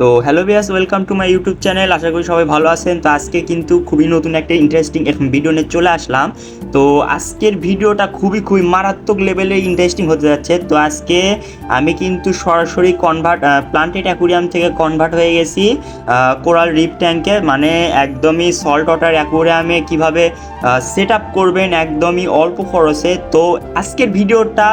তো hello Biyas welcome to my YouTube channel. আশা করি সবাই ভালো আছেন। তো আজকে কিন্তু খুবই নতুন একটা ইন্টারেস্টিং এখন ভিডিও নিয়ে চলে আসলাম। তো আজকের ভিডিওটা খুবই খুবই মারাত্মক লেভেলে ইন্টারেস্টিং হতে যাচ্ছে। তো আজকে আমি কিন্তু সরাসরি কনভার্ট প্লান্টেড অ্যাকুরিয়াম থেকে কনভার্ট হয়ে গেছি কোরাল রিপ ট্যাঙ্কে মানে একদমই সল্ট ওয়াটার অ্যাকুরিয়ামে কীভাবে সেট আপ করবেন একদমই অল্প খরচে। তো আজকের ভিডিওটা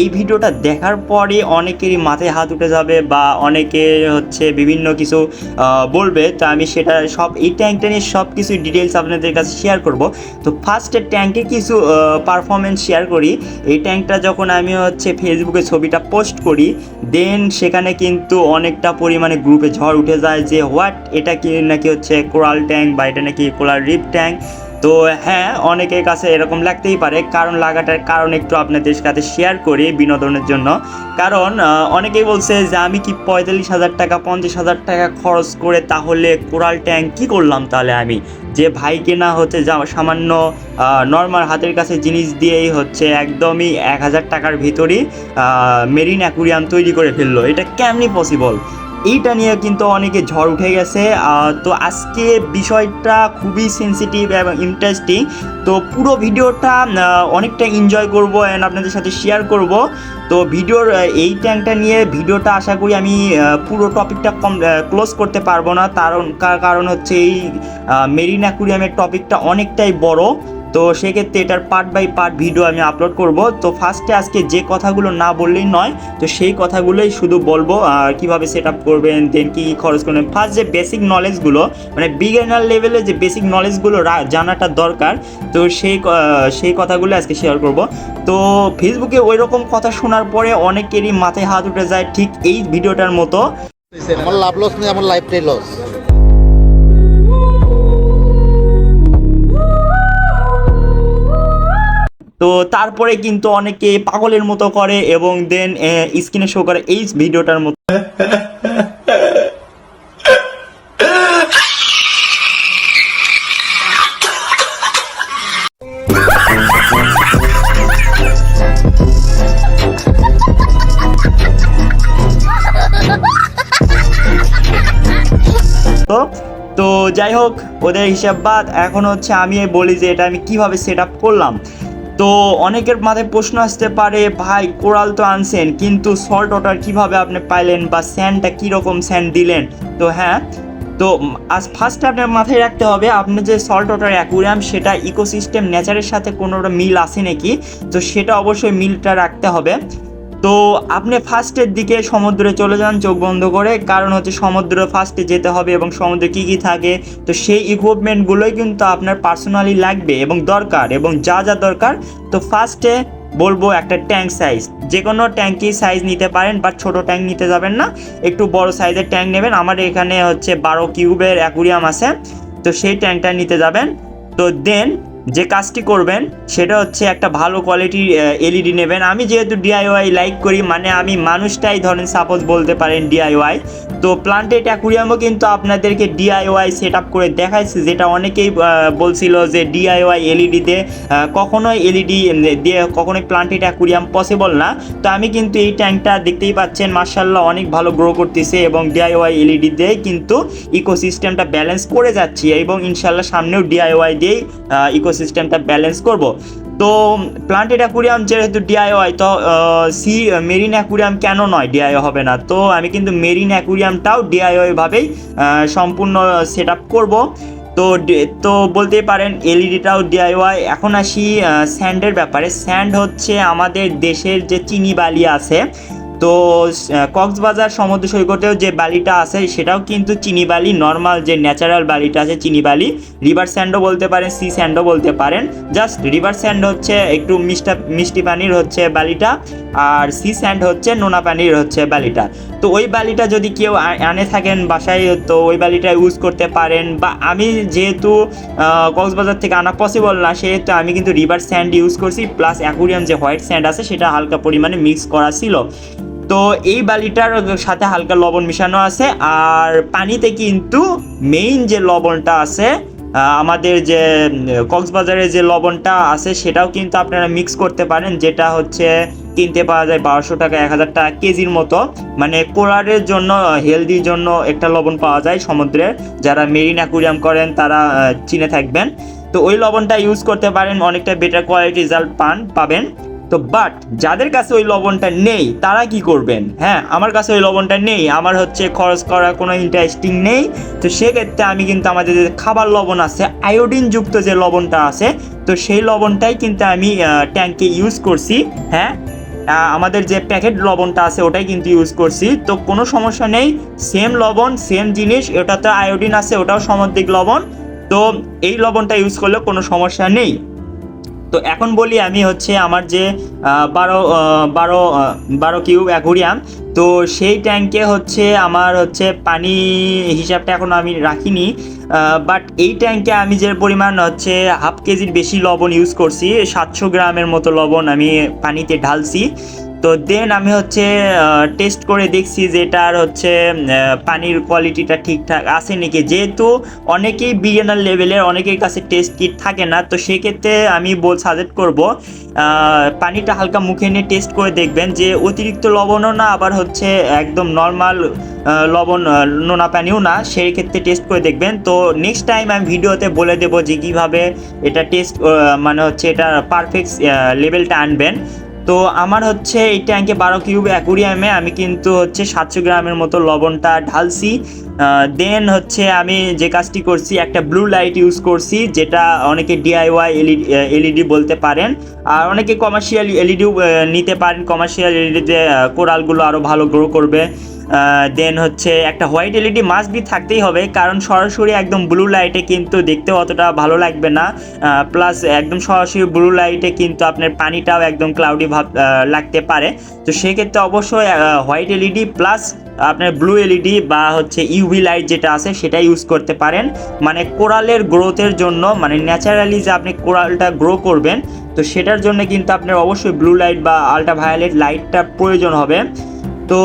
এই ভিডিওটা দেখার পরে অনেকেরই মাথায় হাত উঠে যাবে বা অনেকে হচ্ছে বিভিন্ন কিছু বলবে, তো আমি সেটা সব, এই ট্যাঙ্কটা নিয়ে সব কিছু ডিটেলস আপনাদের কাছে শেয়ার করব। তো ফার্স্টে ট্যাঙ্কের কিছু পারফরমেন্স শেয়ার করি। এই ট্যাঙ্কটা যখন আমি হচ্ছে ফেসবুকে ছবিটা পোস্ট করি দেন সেখানে কিন্তু অনেকটা পরিমাণে গ্রুপে ঝড় উঠে যায় যে হোয়াট এটা কি নাকি হচ্ছে কোরাল ট্যাঙ্ক বা এটা নাকি কোরাল রিপ ট্যাঙ্ক তো হ্যাঁ অনেকের কাছে এরকম লাগতেই পারে। কারণ লাগাটার কারণ একটু আপনাদের সাথে শেয়ার করি বিনোদনের জন্য। কারণ অনেকেই বলছে যে, আমি কি পঁয়তাল্লিশ হাজার টাকা, পঞ্চাশ হাজার টাকা খরচ করে তাহলে কোরাল ট্যাঙ্ক কী করলাম তাহলে আমি? যে ভাইকে না হচ্ছে যা, সামান্য নর্মাল হাতের কাছে জিনিস দিয়েই হচ্ছে একদমই এক হাজার টাকার ভিতরই মেরিন অ্যাকুরিয়াম তৈরি করে ফেলল। এটা কেমনি পসিবল এইটা নিয়ে কিন্তু অনেকে ঝড় উঠে গেছে। তো আজকে বিষয়টা খুবই সেন্সিটিভ এবং ইন্টারেস্টিং তো পুরো ভিডিওটা অনেকটা এনজয় করব অ্যান্ড আপনাদের সাথে শেয়ার করব। তো ভিডিওর এই ট্যাঙ্কটা নিয়ে ভিডিওটা আশা করি আমি পুরো টপিকটা কম ক্লোজ করতে পারব না। কারণ কার কারণ হচ্ছে এই মেরিন অ্যাকুরিয়ামের টপিকটা অনেকটাই বড়। তো সেক্ষেত্রে এটার পার্ট বাই পার্ট ভিডিও আমি আপলোড করব। তো ফার্স্টে আজকে যে কথাগুলো না বললেই নয়, তো সেই কথাগুলোই শুধু বলব, আর কীভাবে সেট আপ করবেন দেন কী কী খরচ করবেন। ফার্স্ট যে বেসিক নলেজগুলো মানে বিগিনার লেভেলে যে বেসিক নলেজগুলো জানাটা দরকার, তো সেই সেই কথাগুলো আজকে শেয়ার করব। তো ফেসবুকে ওই রকম কথা শোনার পরে অনেকেরই মাথায় হাত উঠে যায় ঠিক এই ভিডিওটার মতো। আমার লাভ লস নেই আমার লাইফটাই লস তো তারপরে কিন্তু অনেকে পাগলের মতো করে এবং দেন স্ক্রিনে শো করে এই ভিডিওটার মতো। তো তো যাই হোক, ওদের হিসাব বাদ। এখন হচ্ছে আমি বলি যে এটা আমি কীভাবে সেট আপ করলাম। তো অনেকের মাথায় প্রশ্ন আসতে পারে, ভাই, কোরাল তো আনছেন কিন্তু সল্ট ওয়াটার কীভাবে আপনি পাইলেন বা স্যান্ডটা কীরকম স্যান্ড দিলেন? তো হ্যাঁ তো আজ ফার্স্টে আপনার মাথায় রাখতে হবে, আপনি যে সল্ট ওয়াটার অ্যাকুরিয়াম, সেটা ইকোসিস্টেম, নেচারের সাথে কোনোটা মিল আছে নাকি? তো সেটা অবশ্যই মিলটা রাখতে হবে। তো আপনি ফার্স্টের দিকে সমুদ্রে চলে যান, চোখ বন্ধ করে। কারণ হচ্ছে সমুদ্র ফার্স্টে যেতে হবে এবং সমুদ্রে কী কী থাকে। তো সেই ইকুইপমেন্টগুলোই কিন্তু আপনার পার্সোনালি লাগবে এবং দরকার এবং যা যা দরকার। তো ফার্স্টে বলব একটা ট্যাঙ্ক সাইজ যে কোনো ট্যাঙ্কি সাইজ নিতে পারেন বা ছোট ট্যাঙ্ক নিতে যাবেন না। একটু বড় সাইজের ট্যাঙ্ক নেবেন। আমার এখানে হচ্ছে বারো কিউবের অ্যাকুরিয়াম আছে। তো সেই ট্যাঙ্কটা নিতে যাবেন। তো দেন যে কাজটি করবেন সেটা হচ্ছে একটা ভালো কোয়ালিটির এলইডি নেবেন। আমি যেহেতু ডিআইওয়াই লাইক করি মানে আমি মানুষটাই ধরেন সাপোজ বলতে পারেন ডিআইওয়াই তো প্লান্টেড অ্যাকুরিয়ামও কিন্তু আপনাদেরকে ডিআইওয়াই সেট আপ করে দেখাইছে যেটা অনেকেই বলছিল যে ডিআইওয়াই এলইডি দিয়ে আহ, কখনোই এলইডি দিয়ে কখনোই প্লান্টেড অ্যাকুরিয়াম পসিবল না। তো আমি কিন্তু এই ট্যাঙ্কটা দেখতেই পাচ্ছেন মার্শাল্লাহ অনেক ভালো গ্রো করতেছে এবং ডিআইওয়াই এলইডি দিয়েই কিন্তু ইকোসিস্টেমটা ব্যালেন্স করে যাচ্ছি এবং ইনশাল্লাহ সামনেও ডিআইওয়াই দিয়েই ইকোসিস্টেমটা ব্যালেন্স করব। তো প্লান্টেড অ্যাকুরিয়াম যেহেতু ডিআইওয়াই তো সি মেরিন অ্যাকুরিয়াম কেন নয়? ডিআইও হবে না। তো, আমি কিন্তু মেরিন অ্যাকুরিয়ামটাও ডিআইওয়াই ভাবেই সম্পূর্ণ সেট আপ করব। তো তো বলতেই পারেন এলইডিটাও ডিআইওয়াই এখন আসি স্যান্ডের ব্যাপারে। স্যান্ড হচ্ছে আমাদের দেশের যে চিনি বালি আছে তো কক্সবাজার সমুদ্র সৈকতেও যে বালিটা আছে, সেটাও কিন্তু চিনি বালি নর্মাল যে ন্যাচারাল বালিটা আছে, চিনি বালি রিভার স্যান্ডও বলতে পারেন সি স্যান্ডও বলতে পারেন। জাস্ট রিভার স্যান্ড হচ্ছে একটু মিষ্টা, মিষ্টি পানির হচ্ছে বালিটা, আর সি স্যান্ড হচ্ছে নোনা পানির হচ্ছে বালিটা। তো ওই বালিটা যদি কেউ আনে থাকেন বাসায়, তো ওই বালিটা ইউজ করতে পারেন। বা আমি যেহেতু কক্সবাজার থেকে আনা পসিবল না, সেহেতু আমি কিন্তু রিভার স্যান্ড ইউজ করছি প্লাস অ্যাকুরিয়াম যে হোয়াইট স্যান্ড আছে, সেটা হালকা পরিমাণে মিক্স করা ছিল। তো এই বালিটার সাথে হালকা লবণ মিশানো আছে, আর পানিতে কিন্তু মেইন যে লবণটা আছে আমাদের যে কক্সবাজারের যে লবণটা আছে, সেটাও কিন্তু আপনারা মিক্স করতে পারেন, যেটা হচ্ছে কিনতে পাওয়া যায় বারোশো টাকা, এক হাজার টাকা কেজির মতো। মানে কোরালের জন্য, হেলদির জন্য একটা লবণ পাওয়া যায় সমুদ্রে যারা মেরিন অ্যাকুরিয়াম করেন, তারা চিনে থাকবেন। তো ওই লবণটা ইউজ করতে পারেন, অনেকটা বেটার কোয়ালিটি রেজাল্ট পান, পাবেন। তো বাট যাদের কাছে ওই লবণটা নেই, তারা কি করবেন? হ্যাঁ আমার কাছে ওই লবণটা নেই, আমার হচ্ছে খরচ করার কোনো ইন্টারেস্টিং নেই। তো সেক্ষেত্রে আমি কিন্তু আমাদের যে খাবার লবণ আছে আয়োডিন যুক্ত যে লবণটা আছে, তো সেই লবণটাই কিন্তু আমি ট্যাঙ্কে ইউজ করছি হ্যাঁ? আমাদের যে প্যাকেট লবণটা আছে, ওটাই কিন্তু ইউজ করছি। তো কোনো সমস্যা নেই সেম লবণ সেম জিনিস ওটাতে আয়োডিন আছে, ওটাও সামুদ্রিক লবণ। তো এই লবণটা ইউজ করলে কোনো সমস্যা নেই। তো এখন বলি আমি হচ্ছে আমার যে বারো বারো বারো কিউব অ্যাকুরিয়াম, তো সেই ট্যাঙ্কে হচ্ছে আমার হচ্ছে পানি হিসাবটা এখন আমি রাখিনি বাট এই ট্যাঙ্কে আমি যে পরিমাণ হচ্ছে হাফ কেজির বেশি লবণ ইউজ করছি, সাতশো গ্রামের মতো লবণ আমি পানিতে ঢালছি তো দেন আমি হচ্ছে টেস্ট করে দেখছি যে এটার হচ্ছে পানির কোয়ালিটিটা ঠিকঠাক আছে নাকি। যেহেতু অনেকেই বিগিনার লেভেলের অনেকের কাছে টেস্ট কিট থাকে না, তো সেক্ষেত্রে আমি বল সাজেস্ট করব পানিটা হালকা মুখে নিয়ে টেস্ট করে দেখবেন যে অতিরিক্ত লবণও না, আবার হচ্ছে একদম নর্মাল লবণ নোনা পানিও না সেই ক্ষেত্রে টেস্ট করে দেখবেন। তো নেক্সট টাইম আমি ভিডিওতে বলে দেবো যে কীভাবে এটা টেস্ট মানে হচ্ছে এটা পারফেক্ট লেভেলটা আনবেন। তো আমার হচ্ছে এই ট্যাঙ্কে বারো কিউব অ্যাকুরিয়ামে আমি কিন্তু হচ্ছে সাতশো গ্রামের মতো লবণটা ঢালছি। দেন হচ্ছে আমি যে কাজটি করছি, একটা ব্লু লাইট ইউজ করছি, যেটা অনেকে ডিআইওয়াই এলইডি এলইডি বলতে পারেন। আর অনেকে কমার্শিয়াল এলইডিও নিতে পারেন। কমার্শিয়াল এলইডিতে কোরালগুলো আরও ভালো গ্রো করবে। দেন হচ্ছে একটা হোয়াইট এলইডি মাস্ট বি থাকতেই হবে, কারণ সরাসরি একদম ব্লু লাইটে কিন্তু দেখতে অতটা ভালো লাগবে না। প্লাস একদম সরাসরি ব্লু লাইটে কিন্তু আপনার পানিটাও একদম ক্লাউডি ভাব লাগতে পারে। তো সেক্ষেত্রে অবশ্যই হোয়াইট এলইডি প্লাস আপনার ব্লু এলইডি বা হচ্ছে ইউভি লাইট যেটা আছে সেটা ইউজ করতে পারেন। মানে কোরালের গ্রোথের জন্য মানে ন্যাচারালি যে আপনি কোরালটা গ্রো করবেন, তো সেটার জন্য কিন্তু আপনার অবশ্যই ব্লু লাইট বা আলট্রা ভায়োলেট লাইটটা প্রয়োজন হবে। তো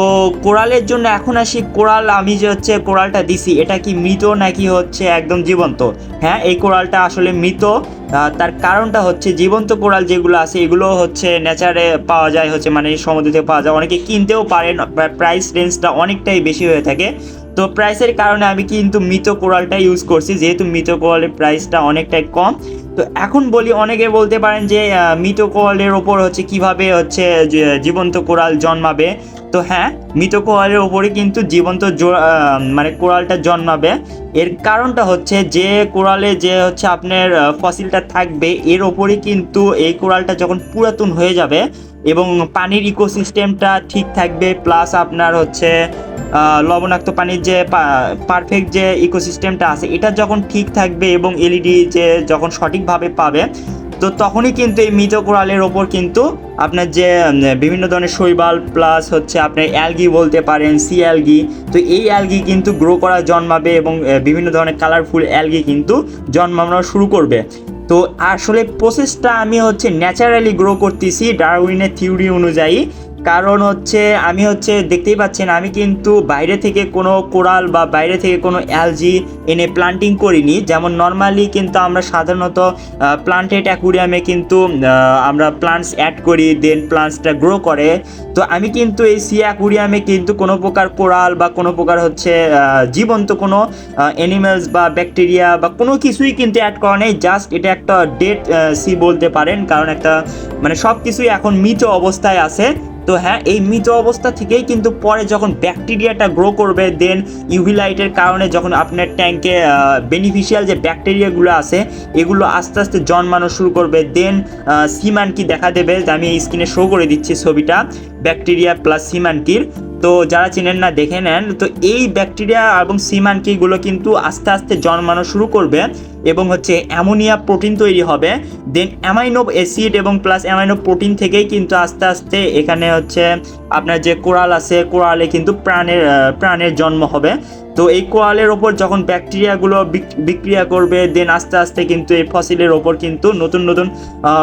কোরালের জন্য এখন আসি, কোরাল আমি যে হচ্ছে কোরালটা দিছি, এটা কি মৃত নাকি হচ্ছে একদম জীবন্ত? হ্যাঁ এই কোরালটা আসলে মৃত। তার কারণটা হচ্ছে জীবন্ত কোরাল যেগুলো আছে, এগুলো হচ্ছে নেচারে পাওয়া যায়, হচ্ছে মানে সমুদ্র থেকে পাওয়া যায়। অনেকে কিনতেও পারেন প্রাইস রেঞ্জটা অনেকটাই বেশি হয়ে থাকে। তো প্রাইসের কারণে আমি কিন্তু মৃত কোরালটা ইউজ করছি, যেহেতু মৃত কোরালের প্রাইসটা অনেকটাই কম। তো এখন বলি, অনেকে বলতে পারেন যে মৃত কোরালের ওপর হচ্ছে কীভাবে হচ্ছে জীবন্ত কোরাল জন্মাবে। তো হ্যাঁ মৃত কোরালের ওপরে কিন্তু জীবন্ত মানে কোরালটা জন্মাবে। এর কারণটা হচ্ছে যে, কোরালে যে হচ্ছে আপনার ফসিলটা থাকবে, এর ওপরে কিন্তু এই কোরালটা যখন পুরাতন হয়ে যাবে এবং পানির ইকোসিস্টেমটা ঠিক থাকবে প্লাস আপনার হচ্ছে লবণাক্ত পানির যে পারফেক্ট যে ইকোসিস্টেমটা আছে, এটা যখন ঠিক থাকবে এবং এলইডি যে যখন সঠিকভাবে পাবে, তো তখনই কিন্তু এই মৃত কোরালের ওপর কিন্তু আপনার যে বিভিন্ন ধরনের শৈবাল প্লাস হচ্ছে আপনার অ্যালগি বলতে পারেন সি অ্যালগি তো এই অ্যালগি কিন্তু গ্রো করা, জন্মাবে এবং বিভিন্ন ধরনের কালারফুল অ্যালগি কিন্তু জন্মানো শুরু করবে। তো আসলে প্রসেসটা আমি হচ্ছে ন্যাচারালি গ্রো করতেছি ডারউইনের থিওরি অনুযায়ী। কারণ হচ্ছে, আমি হচ্ছে দেখতেই পাচ্ছেন, আমি কিন্তু বাইরে থেকে কোনো কোরাল বা বাইরে থেকে কোনো অ্যালজি এনে প্লান্টিং করিনি। যেমন নর্মালি কিন্তু আমরা সাধারণত প্লান্টেড অ্যাকুরিয়ামে কিন্তু আমরা প্লান্টস অ্যাড করি দেন প্লান্টসটা গ্রো করে। তো আমি কিন্তু এই সি অ্যাকুরিয়ামে কিন্তু কোনো প্রকার কোরাল বা কোনো প্রকার হচ্ছে জীবন্ত কোনো অ্যানিমেলস বা ব্যাকটেরিয়া বা কোনো কিছুই কিন্তু অ্যাড করা নেই। জাস্ট এটা একটা ডেট সি বলতে পারেন, কারণ একটা মানে সব কিছুই এখন মৃত অবস্থায় আছে। তো হ্যাঁ এই মৃত অবস্থা থেকেই কিন্তু পরে যখন ব্যাকটেরিয়াটা গ্রো করবে দেন ইউভি লাইটের কারণে যখন আপনার ট্যাঙ্কে বেনিফিশিয়াল যে ব্যাকটেরিয়াগুলো আছে, এগুলো আস্তে আস্তে জন্মানো শুরু করবে দেন সিমানকি দেখা দেবে? যে আমি এই স্ক্রিনে শো করে দিচ্ছি ছবিটা, ব্যাকটেরিয়া প্লাস সিমানকির তো যারা চেনেন না, দেখে নেন। তো এই ব্যাকটেরিয়া এবং সিমানকিগুলো কিন্তু আস্তে আস্তে জন্মানো শুরু করবে এবং হচ্ছে অ্যামোনিয়া প্রোটিন তৈরি হবে। দেন অ্যামাইনো অ্যাসিড এবং প্লাস অ্যামাইনো প্রোটিন থেকেই কিন্তু আস্তে আস্তে এখানে হচ্ছে আপনার যে কোরাল আছে, কোরালে কিন্তু প্রাণের প্রাণের জন্ম হবে। তো এই কোরালের ওপর যখন ব্যাকটেরিয়াগুলো বিক- বিক্রিয়া করবে দেন আস্তে আস্তে কিন্তু এই ফসিলের ওপর কিন্তু নতুন নতুন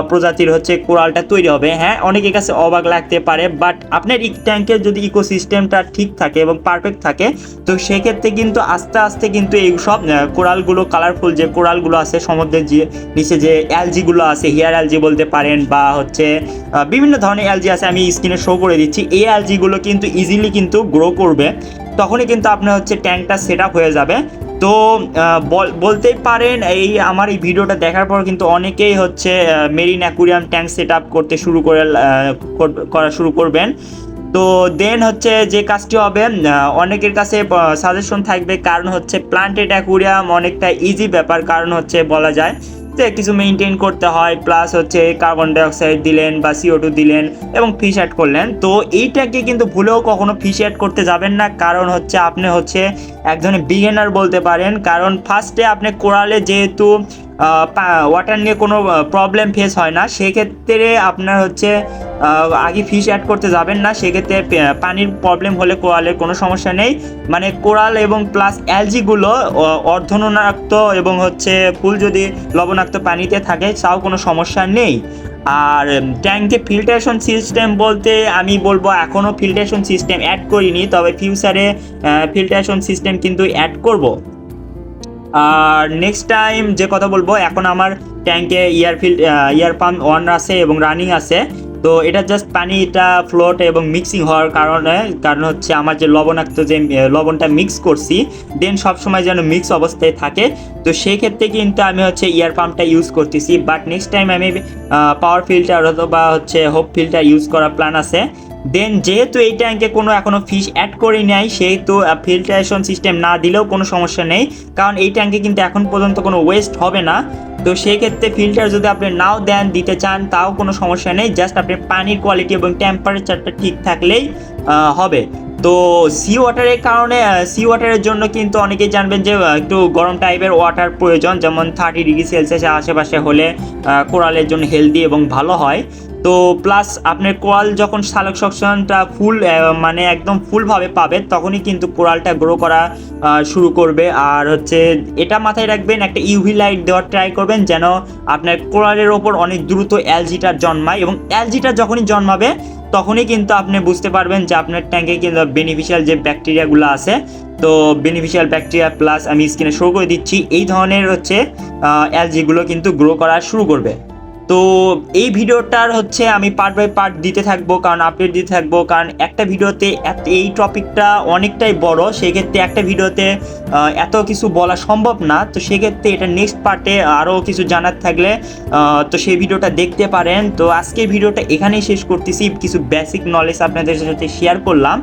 প্রজাতির হচ্ছে কোরালটা তৈরি হবে। হ্যাঁ অনেকের কাছে অবাক লাগতে পারে বাট আপনার এই ট্যাঙ্কের যদি ইকোসিস্টেমটা ঠিক থাকে এবং পারফেক্ট থাকে, তো সেক্ষেত্রে কিন্তু আস্তে আস্তে কিন্তু এই সব কোরালগুলো কালারফুল যে কোরালগুলো আছে সমুদ্রের যে, নিচে যে অ্যালজিগুলো আছে হেয়ার অ্যালজি বলতে পারেন বা হচ্ছে বিভিন্ন ধরনের অ্যালজি আছে, আমি স্ক্রিনে শো করে দিচ্ছি। এই অ্যালজিগুলো কিন্তু ইজিলি কিন্তু গ্রো করবে। তখনই কিন্তু আপনার হচ্ছে ট্যাঙ্কটা সেট হয়ে যাবে। তো বল- বলতেই পারেন, এই আমার এই ভিডিওটা দেখার পর কিন্তু অনেকেই হচ্ছে মেরিন অ্যাকুরিয়াম ট্যাঙ্ক সেট করতে শুরু করে করা শুরু করবেন। তো দেন হচ্ছে যে কাজটি হবে অনেকের কাছে সাজেশন থাকবে, কারণ হচ্ছে প্লান্টেড অ্যাকুরিয়াম অনেকটা ইজি ব্যাপার, কারণ হচ্ছে বলা যায় কিছু মেনটেন করতে হয় প্লাস হচ্ছে কার্বন ডাইঅক্সাইড দিলেন বা সিও টু দিলেন এবং ফিশ অ্যাড করলেন। তো এইটাকে কিন্তু ভুলেও কখনো ফিশ অ্যাড করতে যাবেন না। কারণ হচ্ছে আপনি হচ্ছে এক ধরনের বিগিনার বলতে পারেন। কারণ ফার্স্টে আপনি কোরালে যেহেতু ওয়াটার নিয়ে কোনো প্রবলেম ফেস হয় না। সেক্ষেত্রে আপনার হচ্ছে আগে ফিশ অ্যাড করতে যাবেন না। সেক্ষেত্রে পানির প্রবলেম হলে কোরালের কোনো সমস্যা নেই। মানে কোরাল এবং প্লাস অ্যালজিগুলো অর্ধনাক্ত এবং হচ্ছে ফুল যদি লবণাক্ত পানিতে থাকে, তাও কোনো সমস্যা নেই। আর ট্যাঙ্কে ফিল্টারেশন সিস্টেম বলতে আমি বলব এখনও ফিল্টারেশন সিস্টেম অ্যাড করিনি। তবে ফিউচারে ফিল্টারেশন সিস্টেম কিন্তু অ্যাড করব। আর নেক্সট টাইম যে কথা বলব, এখন আমার ট্যাঙ্কে air field air pump on আছে এবং রানিং আছে। তো এটা জাস্ট পানিটা ফ্লোট এবং মিক্সিং হওয়ার কারণে, কারণ হচ্ছে আমার যে লবণাক্ত যে লবণটা মিক্স করছি দেন সবসময় যেন মিক্স অবস্থায় থাকে। তো সেই ক্ষেত্রে কিন্তু আমি হচ্ছে ইয়ার পাম্পটা ইউজ করতেছি। বাট নেক্সট টাইম আমি পাওয়ার ফিল্টার অথবা হচ্ছে হোপ ফিল্টার ইউজ করার প্ল্যান আছে। দেন যেহেতু এই ট্যাঙ্কে কোনো এখনও ফিশ অ্যাড করি নাই, সেহেতু ফিল্টারেশন সিস্টেম না দিলেও কোনো সমস্যা নেই। কারণ এই ট্যাঙ্কে কিন্তু এখন পর্যন্ত কোনো ওয়েস্ট হবে না। তো সেই ক্ষেত্রে ফিল্টার যদি আপনি নাও দেন, দিতে চান, তাও কোনো সমস্যা নেই। জাস্ট আপনি পানির কোয়ালিটি এবং টেম্পারেচারটা ঠিক থাকলেই হবে। তো সি ওয়াটারের কারণে সি ওয়াটারের জন্য কিন্তু অনেকেই জানবেন যে একটু গরম টাইপের ওয়াটার প্রয়োজন। যেমন থার্টি ডিগ্রি সেলসিয়াসের আশেপাশে হলে কোরালের জন্য হেলদি এবং ভালো হয়। তো প্লাস আপনার কোরাল যখন সালোক সংশ্লেষণটা ফুল মানে একদম ফুলভাবে পাবে, তখনই কিন্তু কোরালটা গ্রো করা শুরু করবে। আর হচ্ছে এটা মাথায় রাখবেন, একটা ইউভি লাইট দেওয়ার ট্রাই করবেন যেন আপনার কোরালের ওপর অনেক দ্রুত অ্যালজিটার জন্মায় এবং অ্যালজিটা যখনই জন্মাবে, তখনই কিন্তু আপনি বুঝতে পারবেন যে আপনার ট্যাঙ্কে কিন্তু বেনিফিশিয়াল যে ব্যাকটেরিয়াগুলো আছে, তো বেনিফিশিয়াল ব্যাকটেরিয়া প্লাস আমি স্কিনে শো করে দিচ্ছি, এই ধরনের হচ্ছে অ্যালজিগুলো কিন্তু গ্রো করা শুরু করবে। তো এই ভিডিওটার হচ্ছে আমি পার্ট বাই পার্ট দিতে থাকব, কারণ আপডেট দিতে থাকব, কারণ একটা ভিডিওতে এই টপিকটা অনেকটাই বড়, সেক্ষেত্রে একটা ভিডিওতে এত কিছু বলা সম্ভব না। তো সেক্ষেত্রে এটা নেক্সট পার্টে আরও কিছু জানার থাকলে তো সেই ভিডিওটা দেখতে পারেন। তো আজকের ভিডিওটা এখানেই শেষ করতেছি। কিছু বেসিক নলেজ আপনাদের সাথে শেয়ার করলাম।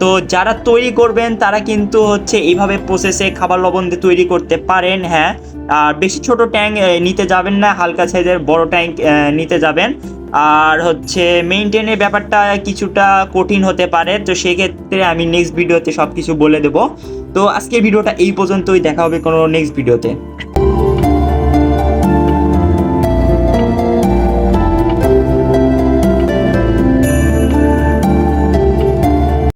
তো যারা তৈরি করবেন, তারা কিন্তু হচ্ছে এইভাবে প্রসেসে খাবার লবণ দিয়ে তৈরি করতে পারেন হ্যাঁ। আর বেশি ছোট ট্যাঙ্ক নিতে যাবেন না, হালকা সাইজের বড় ট্যাঙ্ক নিতে যাবেন। আর হচ্ছে মেনটেনের ব্যাপারটা কিছুটা কঠিন হতে পারে, তো সেক্ষেত্রে আমি নেক্সট ভিডিওতে সব কিছু বলে দেবো। তো আজকের ভিডিওটা এই পর্যন্তই, দেখা হবে কোনো নেক্সট ভিডিওতে